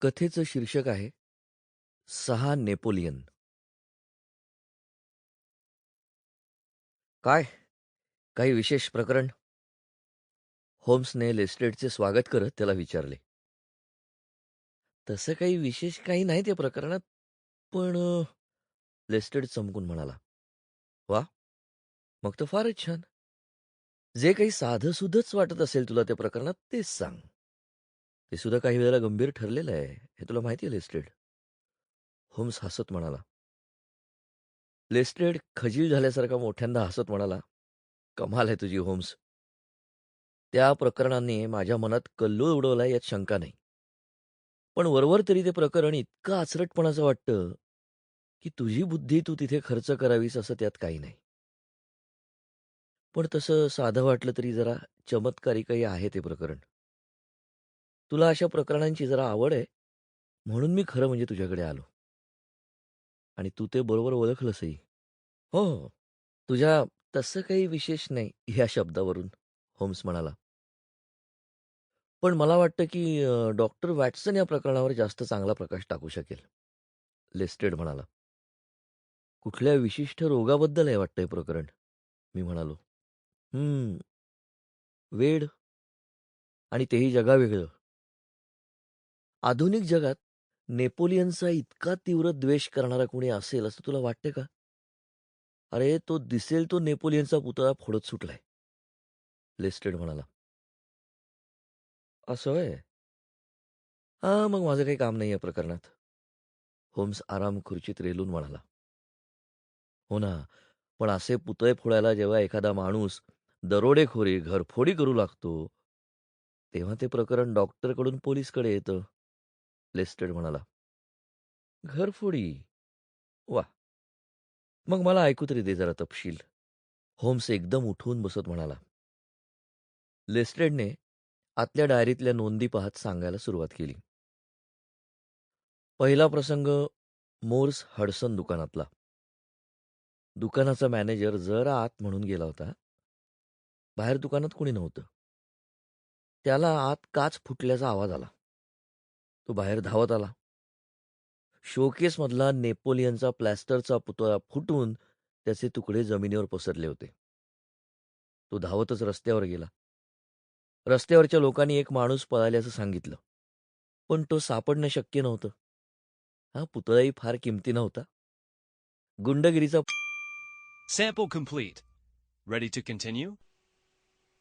कथेचं शीर्षक आहे सहा नेपोलियन. काय? काही विशेष प्रकरण? होम्सने लेस्टेडचे स्वागत करत त्याला विचारले. तसं काही विशेष काही नाही त्या प्रकरणात पण लेस्टेड चमकून म्हणाला वा मग तर फारच छान. जे काही साधं सुधच वाटत असेल तुला त्या प्रकरणात तेच सांग. ते सुद्धा काही वेळेला गंभीर ठरलेलं आहे हे तुला माहिती आहे लेस्ट्रेड? होम्स हसत म्हणाला. लेस्टेड खजील झाल्यासारखा मोठ्यांदा हसत म्हणाला कमाल आहे तुझी होम्स. त्या प्रकरणाने माझ्या मनात कल्लोळ उडवला यात शंका नाही. पण वरवर तरी ते प्रकरण इतकं आचरटपणाचं वाटतं की तुझी बुद्धी तू तिथे खर्च करावीस असं त्यात काही नाही. पण तसं साधं वाटलं तरी जरा चमत्कारिकही आहे ते प्रकरण. तुला अशा प्रकरणांची जरा आवड आहे? म्हणून मी खरं म्हणजे तुझ्याकडे आलो. आणि तू ते बरोबर ओळखलंसही. हो हो. तुझ्या तसं काही विशेष नाही ह्या शब्दावरून होम्स म्हणाला. पण मला वाटतं की डॉक्टर वॅटसन या प्रकरणावर जास्त चांगला प्रकाश टाकू शकेल लेस्टेड म्हणाला. कुठल्या विशिष्ट रोगाबद्दल आहे वाटतं हे प्रकरण? मी म्हणालो. हम्म. वेड. आणि तेही जगावेगळं. आधुनिक जगात नेपोलियनचा इतका तीव्र द्वेष करणारा कोणी असेल असं तुला वाटते का? अरे तो दिसेल तो नेपोलियनचा पुतळा फोडत सुटलाय. लेस्टेड म्हणाला. असं आहे हा मग माझं काही काम नाही या प्रकरणात. होम्स आराम खुर्चीत रेलून म्हणाला. हो ना पण असे पुतळे फोडायला जेव्हा एखादा माणूस दरोडेखोरी घरफोडी करू लागतो तेव्हा ते प्रकरण डॉक्टरकडून पोलीसकडे येतं. लेस्टेड म्हणाला. घरफोडी? वा. मग मला ऐकू तरी दे जरा तपशील. होम्स एकदम उठून बसत म्हणाला. लेस्टेडने आतल्या डायरीतल्या नोंदी पाहत सांगायला सुरुवात केली. पहिला प्रसंग मोर्स हडसन दुकानातला. दुकानाचा मॅनेजर जरा आत म्हणून गेला होता. बाहेर दुकानात कुणी नव्हतं. त्याला आत काच फुटल्याचा आवाज आला. तो बाहेर धावत आला. शोकेसमधला नेपोलियनचा प्लॅस्टरचा पुतळा फुटून त्याचे तुकडे जमिनीवर पसरले होते. तो धावतच रस्त्यावर गेला. रस्त्यावरच्या लोकांनी एक माणूस पळाल्याचं सांगितलं. पण तो सापडणं शक्य नव्हतं. हा पुतळाही फार किमती नव्हता गुंडगिरीचा sample complete ready to continue